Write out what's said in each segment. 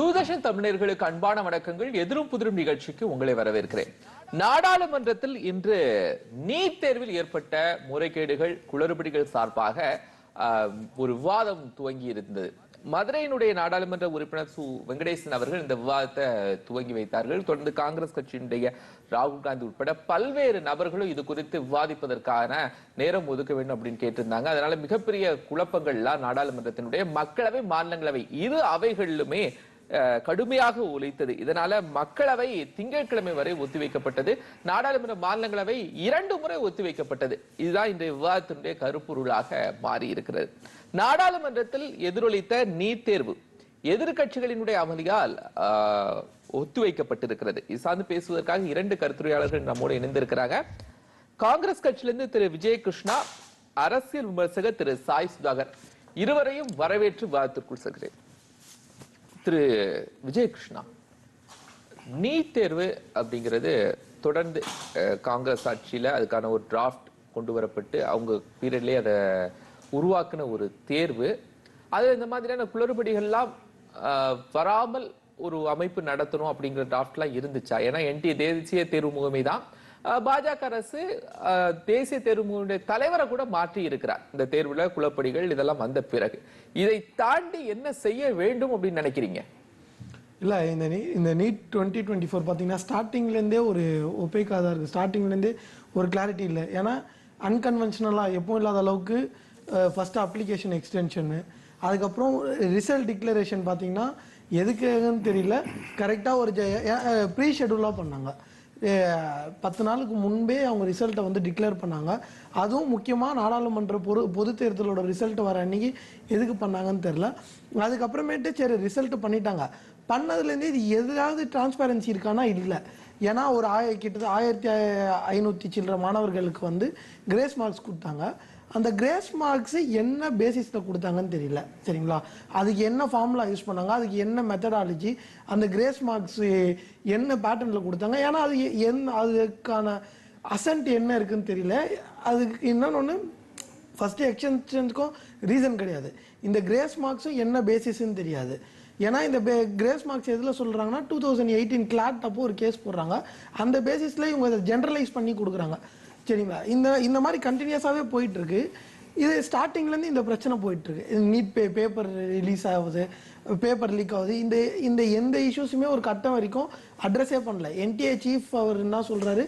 தூர்தர்ஷன் தமிழர்களுக்கு அன்பான வணக்கங்கள். எதிரும் புதிரும் நிகழ்ச்சிக்கு உங்களை வரவேற்கிறேன். நாடாளுமன்றத்தில் இன்று நீட் தேர்வில் ஏற்பட்ட முறைகேடுகள் குளறுபடிகள் சார்பாக ஒரு விவாதம் துவங்கி இருந்தது. மதுரையினுடைய நாடாளுமன்ற உறுப்பினர் சு. வெங்கடேசன் அவர்கள் இந்த விவாதத்தை துவங்கி வைத்தார்கள். தொடர்ந்து காங்கிரஸ் கட்சியினுடைய ராகுல் காந்தி உட்பட பல்வேறு நபர்களும் இது குறித்து விவாதிப்பதற்கான நேரம் ஒதுக்க வேண்டும் அப்படின்னு கேட்டிருந்தாங்க. அதனால மிகப்பெரிய குழப்பங்கள்லாம் நாடாளுமன்றத்தினுடைய மக்களவை மாநிலங்களவை இரு அவைகளிலுமே கடுமையாக உழைத்தது இதனால மக்களவை திங்கட்கிழமை வரை ஒத்திவைக்கப்பட்டது. நாடாளுமன்ற மாநிலங்களவை இரண்டு முறை ஒத்திவைக்கப்பட்டது. இதுதான் இன்றைய விவாதத்தினுடைய கருப்பொருளாக மாறி இருக்கிறது நாடாளுமன்றத்தில் எதிரொலித்த நீட் தேர்வு எதிர்கட்சிகளினுடைய அமளியால் ஆஹ், ஒத்திவைக்கப்பட்டிருக்கிறது. இது சார்ந்து பேசுவதற்காக இரண்டு கருத்துரையாளர்கள் நம்மோடு இணைந்திருக்கிறாங்க. காங்கிரஸ் கட்சியிலிருந்து திரு விஜய் கிருஷ்ணா அரசியல் விமர்சகர் திரு சாய் சுதாகர். இருவரையும் வரவேற்று விவாதத்திற்குள் செல்கிறேன். திரு விஜயகிருஷ்ணா. நீட் தேர்வு அப்படிங்கிறது தொடர்ந்து காங்கிரஸ் ஆட்சியில் அதுக்கான ஒரு டிராஃப்ட் கொண்டு வரப்பட்டு அவங்க பீரியட்லேயே அதை உருவாக்கின ஒரு தேர்வு. அது இந்த மாதிரியான குளறுபடிகள்லாம் வராமல் ஒரு அமைப்பு நடத்தணும் அப்படிங்கிற டிராஃப்ட்லாம் இருந்துச்சா? ஏன்னா என்டி தேசிய தேர்வு முகமை தான் பாஜக அரசு தேசிய தேர்வுடைய தலைவரை கூட மாற்றி இருக்கிறார். இந்த தேர்வுல குளப்படிகள் இதெல்லாம் வந்த பிறகு. இதை தாண்டி என்ன செய்ய வேண்டும் அப்படின்னு நினைக்கிறீங்க? இல்லை இந்த நீ இந்த நீட் டுவெண்ட்டி டுவெண்ட்டி ஃபோர் பார்த்தீங்கன்னா ஸ்டார்டிங்லேருந்தே ஒரு ஒப்பேக்காக தான் இருக்குது ஸ்டார்டிங்லேருந்தே ஒரு கிளாரிட்டி இல்லை. ஏன்னா அன்கன்வென்ஷனலாக எப்பவும் இல்லாத அளவுக்கு ஃபஸ்ட்டு அப்ளிகேஷன் எக்ஸ்டென்ஷனு அதுக்கப்புறம் ரிசல்ட் டிக்ளரேஷன் பார்த்தீங்கன்னா எதுக்குன்னு தெரியல. கரெக்டாக ஒரு ப்ரீ ஷெடியூலாக பண்ணாங்க. பத்து நாளுக்கு முன்பே அவங்க ரிசல்ட்டை வந்து டிக்ளேர் பண்ணாங்க. அதுவும் முக்கியமாக நாடாளுமன்ற பொது பொது தேர்தலோட ரிசல்ட் வர அன்னைக்கு எதுக்கு பண்ணாங்கன்னு தெரில அதுக்கப்புறமேட்டு சரி ரிசல்ட் பண்ணிட்டாங்க. பண்ணதுலேருந்து இது எதாவது டிரான்ஸ்பேரன்சி இருக்கானா? இல்லை. ஏன்னா ஒரு ஆய கிட்டத்தட்ட ஆயிரத்தி ஐநூற்றி சில்லற மாணவர்களுக்கு வந்து கிரேஸ் மார்க்ஸ் கொடுத்தாங்க. அந்த கிரேஸ் மார்க்ஸ் என்ன பேசிஸில் கொடுத்தாங்கன்னு தெரியல. சரிங்களா? அதுக்கு என்ன ஃபார்முலா யூஸ் பண்ணாங்க? அதுக்கு என்ன மெத்தடாலஜி அந்த கிரேஸ் மார்க்ஸ் என்ன பேட்டர்னில் கொடுத்தாங்க? ஏன்னா அது என் என்ன அதுக்கான அசன்ட் என்ன இருக்குன்னு தெரியல. அதுக்கு இன்னொன்று ஃபஸ்ட்டு எக்ஸ்டென்ஷனுக்கும் ரீசன் கிடையாது. இந்த கிரேஸ் மார்க்ஸும் என்ன பேசிஸ்ன்னு தெரியாது. ஏன்னா இந்த பே கிரேஸ் மார்க்ஸ் எதில் சொல்கிறாங்கன்னா டூ தௌசண்ட் எயிட்டீன் கிளாட் அப்போ ஒரு கேஸ் போடுறாங்க. அந்த பேசிஸில் இவங்க அதை ஜென்ரலைஸ் பண்ணி கொடுக்குறாங்க. சரிங்களா? இந்த இந்த மாதிரி கண்டினியூஸாகவே போயிட்டுருக்கு. இது ஸ்டார்டிங்லேருந்து இந்த பிரச்சனை போயிட்டுருக்கு. நீட் பே பேப்பர் ரிலீஸ் ஆகுது பேப்பர் லீக் ஆகுது. இந்த இந்த எந்த இஷ்யூஸுமே ஒரு கட்டம் வரைக்கும் அட்ரஸே பண்ணல. என்டிஏ சீஃப் அவர் என்ன சொல்கிறாரு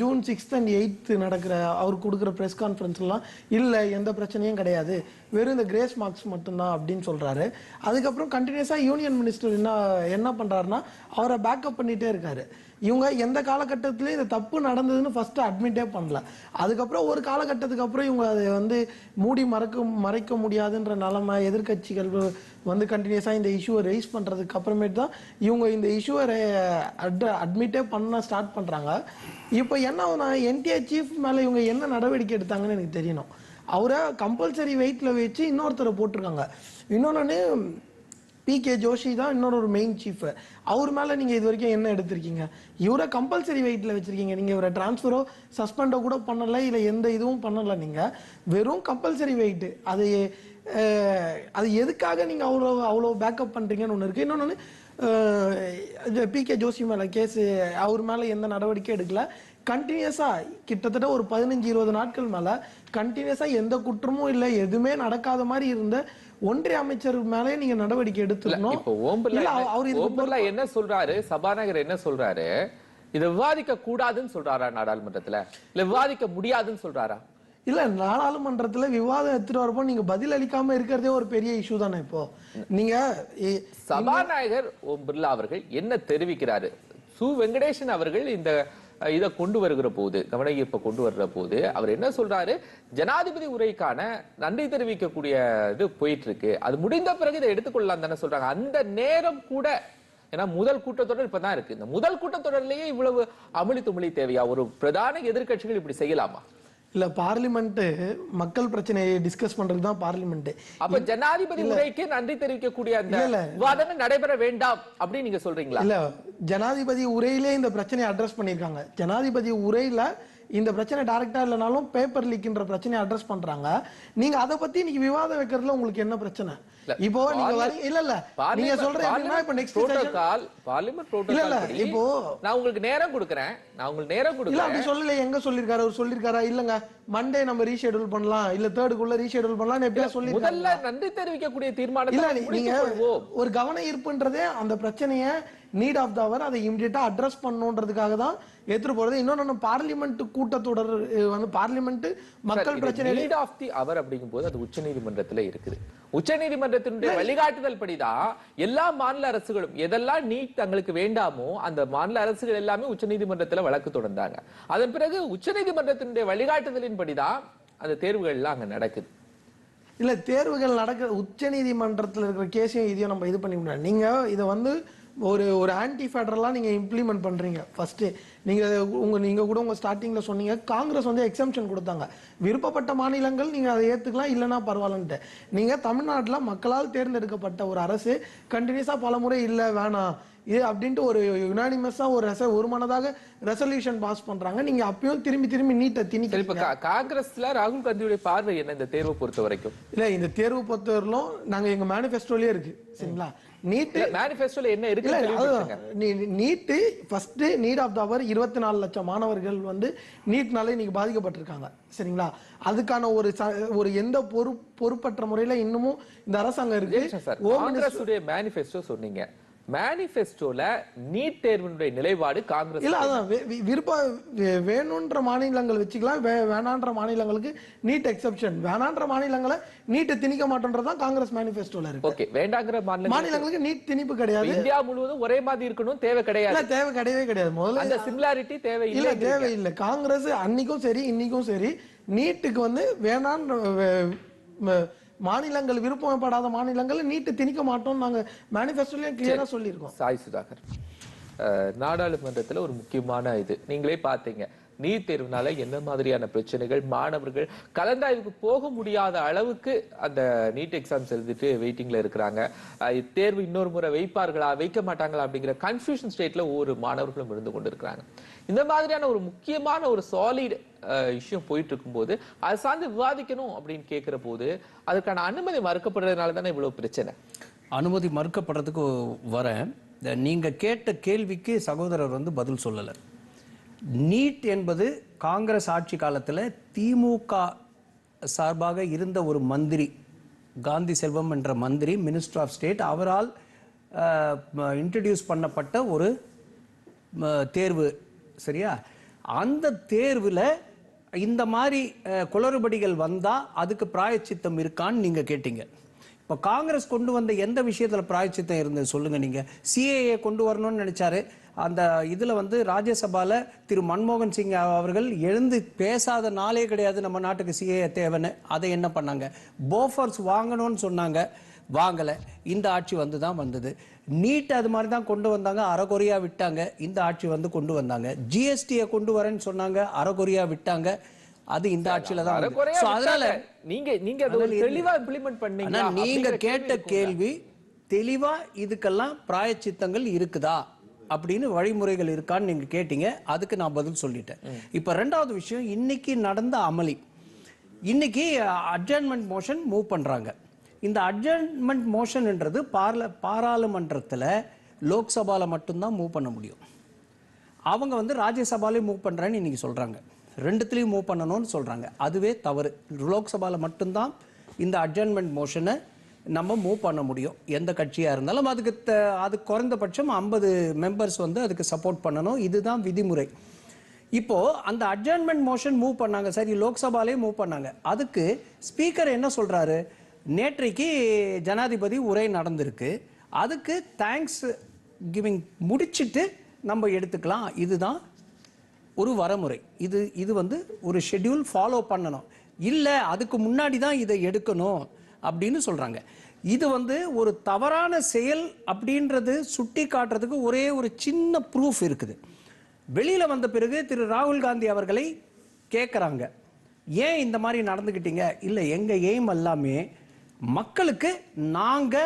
ஜூன் சிக்ஸ்த் அண்ட் எயித்து நடக்கிற அவர் கொடுக்குற ப்ரெஸ் கான்ஃபரன்ஸ்லாம் இல்லை எந்த பிரச்சனையும் கிடையாது. வெறும் இந்த கிரேஸ் மார்க்ஸ் மட்டும்தான் அப்படின்னு சொல்கிறாரு அதுக்கப்புறம் கண்டினியூஸாக யூனியன் மினிஸ்டர் என்ன என்ன பண்ணுறாருன்னா அவரை பேக்கப் பண்ணிகிட்டே இருக்காரு. இவங்க எந்த காலகட்டத்திலையும் இந்த தப்பு நடந்ததுன்னு ஃபர்ஸ்ட் அட்மிட்டே பண்ணல. அதுக்கப்புறம் ஒரு காலகட்டத்துக்கு அப்புறம் இவங்க அதை வந்து மூடி மறக்க மறைக்க முடியாதுன்ற நிலைமை எதிர்க்கட்சிகள் வந்து கண்டினியூஸாக இந்த இஷ்யூவை ரைஸ் பண்ணுறதுக்கு அப்புறமேட்டு தான் இவங்க இந்த இஷ்யூவை அட் அட்மிட்டே பண்ண ஸ்டார்ட் பண்ணுறாங்க இப்போ என்ன நான் என்டிஏ சீஃப் மேலே இவங்க என்ன நடவடிக்கை எடுத்தாங்கன்னு எனக்கு தெரியணும். அவரை கம்பல்சரி வெயிட்டில் வச்சு இன்னொருத்தரை போட்டிருக்காங்க. இன்னொன்று பி கே ஜோஷி தான் இன்னொரு ஒரு மெயின் சீஃப் அவர் மேலே நீங்கள் இது வரைக்கும் என்ன எடுத்திருக்கீங்க? இவரை கம்பல்சரி வெயிட்டில் வச்சுருக்கீங்க. நீங்கள் இவரை ட்ரான்ஸ்ஃபரோ சஸ்பெண்டோ கூட பண்ணலை இல்லை எந்த இதுவும் பண்ணலை நீங்கள் வெறும் கம்பல்சரி வெயிட்டு அது அது எதுக்காக நீங்கள் அவ்வளோ அவ்வளோ பேக்கப் பண்ணுறீங்கன்னு ஒன்று இருக்குது இன்னொன்று பி கே ஜோஷி மேலே கேஸு அவர் மேலே எந்த நடவடிக்கையும் எடுக்கல. கண்டினியூஸாக கிட்டத்தட்ட ஒரு பதினஞ்சு இருபது நாட்கள் மேலே கண்டினியூஸாக எந்த குற்றமும் இல்லை எதுவுமே நடக்காத மாதிரி இருந்த ஒன்றிய அமைச்சர் மேலே நீங்க நடவடிக்கை எடுத்துக்கணும். இப்போ ஓம் பிர்லா இல்ல, என்ன- அவர் இதுக்கு ஓம் பிர்லா என்ன சொல்றாரு? சபாநாயகர் என்ன சொல்றாரு? இதை விவாதிக்க கூடாதுன்னு சொல்றாரா நாடாளுமன்றத்துல? இல்ல விவாதிக்க முடியாதுன்னு சொல்றாரா? இல்ல நாடாளுமன்றத்துல விவாதம் எடுத்துட்டு வரப்போ நீங்க பதில் அளிக்காம இருக்கிறதே ஒரு பெரிய இஷ்யூ தானே இப்போ? நீங்க சபாநாயகர் ஓம் பிர்லா அவர்கள் என்ன தெரிவிக்கிறாரு? சு. வெங்கடேசன் அவர்கள் இந்த இதை கொண்டு வருகிற போது கவன ஈர்ப்பை கொண்டு வர்ற போது அவர் என்ன சொல்றாரு? ஜனாதிபதி உரைக்கான நன்றி தெரிவிக்கக்கூடிய இது போயிட்டு இருக்கு அது முடிந்த பிறகு இதை எடுத்துக்கொள்ளலாம் தானே சொல்றாங்க. அந்த நேரம் கூட ஏன்னா முதல் கூட்டத்தொடர் இப்பதான் இருக்கு. இந்த முதல் கூட்டத்தொடர்லயே இவ்வளவு அமளி துமளி தேவையா? ஒரு பிரதான எதிர்க்கட்சிகள் இப்படி செய்யலாமா? இல்ல பார்லிமெண்ட் மக்கள் பிரச்சனையை டிஸ்கஸ் பண்றது தான் பார்லிமெண்ட் அப்ப ஜனாதிபதி உரைக்கு நன்றி தெரிவிக்கக்கூடிய அந்த. விவாதங்கள் நடைபெற வேண்டாம் அப்படின்னு நீங்க சொல்றீங்களா? இல்ல ஜனாதிபதி உரையிலே இந்த பிரச்சனையை அட்ரஸ் பண்ணியிருக்காங்க. ஜனாதிபதி உரையில இந்த பிரச்சனை டைரக்டா இல்லைனாலும் பேப்பர் லீக்ன்ற பிரச்சனையை அட்ரஸ் பண்றாங்க. நீங்க அதை பத்தி இன்னைக்கு விவாதம் வைக்கிறதுல உங்களுக்கு என்ன பிரச்சனை? இப்போ நீங்க இல்ல இல்ல. நீங்க சொல்ற எப்படின்னா இப்ப நெக்ஸ்ட் புரோட்டோகால் இல்ல, புரோட்டோகால் இல்ல, இப்போ- நான் உங்களுக்கு நேரம் கொடுக்கறேன். நான் உங்களுக்கு நேரம் இல்ல கொடுக்கறேன். அப்படி சொல்லல எங்க சொல்லிருக்காரு? அவர் சொல்லிருக்காரா? இல்லங்க. மண்டே நம்ம ரீஷெட்யூல் பண்ணலாம். இல்ல தேர்டுக்குள்ள ரீஷெட்யூல் பண்ணலாம். எப்படியா சொல்லிருக்காரு? முதல்ல நன்றி தெரிவிக்கக்கூடிய தீர்மானத்தை இல்ல நம்ம நீங்க. ஒரு கவன ஈர்ப்புன்றதே அந்த பிரச்சனைய நீட் ஆஃப் த அவர் அதை இமிடியேட்டா அட்ரஸ் பண்ணுன்றதுக்காக தான் எடுத்துட்டு போறது. இன்னொன்னு பார்லிமெண்ட் கூட்டத்தொடர் வந்து பார்லிமெண்ட் மக்கள் பிரச்சனை நீட் ஆஃப் தி அவர் அப்படிங்கும்போது அது உச்சநீதிமன்றத்துல இருக்குது. உச்சநீதிமன்றத்தினுடைய வழிகாட்டுதல் படிதான் எல்லா மாநில அரசுகளும் எதெல்லாம் நீட் தங்களுக்கு வேண்டாமோ அந்த மாநில அரசுகள் எல்லாமே உச்சநீதிமன்றத்துல வழக்கு தொடர்ந்தாங்க. அதன் பிறகு உச்சநீதிமன்றத்தினுடைய வழிகாட்டுதலின் படிதான் அந்த தேர்வுகள் எல்லாம் அங்க நடக்குது. இல்ல தேர்வுகள் நடக்கிற உச்ச நீதிமன்றத்தில் இருக்கிற கேஸையும் இதையும் நம்ம இது பண்ணி முடியாது. நீங்க இதை வந்து ஒரு ஒரு ஆன்டி ஃபெடரலா நீங்க இம்ப்ளிமெண்ட் பண்றீங்க. ஃபர்ஸ்ட் நீங்க உங்க நீங்க கூட உங்க ஸ்டார்டிங்ல சொன்னீங்க. காங்கிரஸ் வந்து எக்ஸம்ஷன் கொடுத்தாங்க. விருப்பப்பட்ட மாநிலங்கள் நீங்க அதை ஏத்துக்கலாம் இல்லைன்னா பரவாயில்லன்ட்டு. நீங்க தமிழ்நாட்டுல மக்களால் தேர்ந்தெடுக்கப்பட்ட ஒரு அரசு கண்டினியூஸா பல முறை இல்ல வேணாம். இது அப்படின்ட்டு ஒரு யுனானிமஸா ஒரு ரெச ஒரு மனதாக ரெசல்யூஷன் பாஸ் பண்றாங்க. நீங்க அப்பயும் திரும்பி திரும்பி நீட்டை இப்ப திணிக்க கா- காங்கிரஸ்ல ராகுல் காந்தியுடைய பார்வை என்ன? இந்த தேர்வை பொறுத்த வரைக்கும் இல்ல இந்த தேர்வு பொறுத்தவரையிலும் நாங்க எங்க மேனிஃபெஸ்டோலயே இருக்கு. சரிங்களா? நீட் மேனிபெஸ்டோல என்ன இருக்கு NEET first need of the hour இருபத்தி நாலு லட்சம் மாணவர்கள் வந்து நீட்னால இன்னைக்கு பாதிக்கப்பட்டிருக்காங்க. சரிங்களா? அதுக்கான ஒரு ஒரு எந்த பொறுப் பொறுப்பற்ற முறையில இன்னமும் இந்த அரசாங்கம் இருக்கு. மேனிபெஸ்டோ சொன்னீங்க. மேனிபெஸ்டோல நீட் தேர்வினுடைய நிலைப்பாடு காங்கிரஸ் இல்ல அதான் வே- வி- விருப்ப வே- வேணுன்ற மாநிலங்கள் வச்சுக்கலாம் வேணான்ற மாநிலங்களுக்கு நீட் எக்ஸெப்ஷன் வேணான்ற மாநிலங்களை நீட்டை திணிக்க மாட்டோன்றதுதான் காங்கிரஸ் மேனிஃபெஸ்டோல இருக்கு. ஓகே வேண்டாங்கிற மாநிலம் மாநிலங்களுக்கு நீட் திணிப்பு கிடையாது. இந்தியா முழுவதும் ஒரே மாதிரி இருக்கணும் தேவை கிடையாது. இல்ல தேவை கிடையவே கிடையாது. முதல்ல அந்த சிமிலாரிட்டி தேவை இல்ல இல்லை தேவையில்லை. காங்கிரஸ் அன்னைக்கும் சரி இன்னைக்கும் சரி நீட்டுக்கு வந்து வேணான்ற மாநிலங்கள் விருப்பப்படாத மாநிலங்கள் நீட்டு திணிக்க மாட்டோம் நாங்க மேனிஃபெஸ்டோலயே கிளியரா சொல்லியிருக்கோம். சாய் சுதாகர். நாடாளுமன்றத்துல ஒரு முக்கியமான இது. நீங்களே பார்த்தீங்க நீட் தேர்வுனால என்ன மாதிரியான பிரச்சனைகள் மாணவர்கள் கலந்தாய்வுக்கு போக முடியாத அளவுக்கு அந்த நீட் எக்ஸாம்ஸ் எழுதிட்டு வெயிட்டிங்ல இருக்கிறாங்க. தேர்வு இன்னொரு முறை வைப்பார்களா வைக்க மாட்டாங்களா அப்படிங்கிற கன்ஃபியூஷன் ஸ்டேட்ல ஒவ்வொரு மாணவர்களும் இருந்து கொண்டிருக்கிறாங்க. இந்த மாதிரியான ஒரு முக்கியமான ஒரு சாலிட் விஷயம் போயிட்டு இருக்கும்போது அது சார்ந்து விவாதிக்கணும் அப்படின்னு கேட்குற போது அதுக்கான அனுமதி மறுக்கப்படுறதுனால தானே இவ்வளோ பிரச்சனை? அனுமதி மறுக்கப்படுறதுக்கு வரேன். நீங்கள் கேட்ட கேள்விக்கு சகோதரர் வந்து பதில் சொல்லலை. நீட் என்பது காங்கிரஸ் ஆட்சி காலத்தில் திமுக சார்பாக இருந்த ஒரு மந்திரி காந்தி செல்வம் என்ற மந்திரி மினிஸ்டர் ஆஃப் ஸ்டேட் அவரால் இன்ட்ரடியூஸ் பண்ணப்பட்ட ஒரு தேர்வு சரியா? அந்த தேர்வில் இந்த மாதிரி குளறுபடிகள் வந்தால் அதுக்கு பிராயச்சித்தம் இருக்கான்னு நீங்கள் கேட்டீங்க. இப்போ காங்கிரஸ் கொண்டு வந்த எந்த விஷயத்தில் பிராயச்சித்தம் இருந்தது சொல்லுங்கள் நீங்கள் சிஏஏ கொண்டு வரணும்னு நினச்சாரு. அந்த இதில் வந்து ராஜ்யசபாவில் திரு மன்மோகன் சிங் அவர்கள் எழுந்து பேசாத நாளே கிடையாது நம்ம நாட்டுக்கு சிஏஏ தேவைன்னு. அதை என்ன பண்ணாங்க? போஃபர்ஸ் வாங்கணும்னு சொன்னாங்க. வாங்கலை. இந்த ஆட்சி வந்து தான் வந்தது. நீட் அது மாதிரி தான் கொண்டு வந்தாங்க. அறகுறையா விட்டாங்க. இந்த ஆட்சி வந்து கொண்டு வந்தாங்க. ஜிஎஸ்டியை கொண்டு வரேன்னு சொன்னாங்க. அறகுறையா விட்டாங்க. அது இந்த ஆட்சியில தான் So, அதனால. நீங்க நீங்க தெளிவா இம்ப்ளிமெண்ட் ஆனா பண்ணீங்களா நீங்க கேட்ட கேள்வி கேள்வி தெளிவா இதுக்கெல்லாம் பிராயச்சித்தங்கள் இருக்குதா? அப்படின்னு வழிமுறைகள் இருக்கான்னு நீங்க கேட்டீங்க. அதுக்கு நான் பதில் சொல்லிட்டேன். இப்ப ரெண்டாவது விஷயம் இன்னைக்கு நடந்த அமளி. இன்னைக்கு அட்ஜர்ன்மெண்ட் மோஷன் மூவ் பண்றாங்க. இந்த அட்ஜர்ன்மெண்ட் மோஷன்ன்றது பார்ல பாராளுமன்றத்தில் லோக்சபாவில் மட்டும்தான் மூவ் பண்ண முடியும். அவங்க வந்து ராஜ்யசபாலையும் மூவ் பண்ணுறேன்னு இன்றைக்கி சொல்கிறாங்க ரெண்டுத்துலேயும் மூவ் பண்ணணும்னு சொல்கிறாங்க அதுவே தவறு. லோக்சபாவில் மட்டும்தான் இந்த அட்ஜர்ன்மெண்ட் மோஷனை நம்ம மூவ் பண்ண முடியும். எந்த கட்சியாக இருந்தாலும் அதுக்கு த- அது குறைந்தபட்சம் ஐம்பது மெம்பர்ஸ் வந்து அதுக்கு சப்போர்ட் பண்ணணும். இதுதான் விதிமுறை. இப்போது அந்த அட்ஜர்ன்மெண்ட் மோஷன் மூவ் பண்ணாங்க. சரி லோக்சபாலே மூவ் பண்ணாங்க. அதுக்கு ஸ்பீக்கர் என்ன சொல்கிறாரு நேற்றைக்கு ஜனாதிபதி உரை நடந்திருக்கு. அதுக்கு தேங்க்ஸ் கிவிங் முடிச்சுட்டு நம்ம எடுத்துக்கலாம். இதுதான் ஒரு வரமுறை. இது இது வந்து ஒரு ஷெட்யூல் ஃபாலோ பண்ணணும். இல்லை அதுக்கு முன்னாடி தான் இதை எடுக்கணும் அப்படின்னு சொல்கிறாங்க இது வந்து ஒரு தவறான செயல் அப்படின்றது சுட்டி காட்டுறதுக்கு ஒரே ஒரு சின்ன ப்ரூஃப் இருக்குது. வெளியில் வந்த பிறகு திரு ராகுல் காந்தி அவர்களை கேட்குறாங்க ஏன் இந்த மாதிரி நடந்துக்கிட்டீங்க இல்லை எங்கள் எய்ம் எல்லாமே மக்களுக்கு நாங்க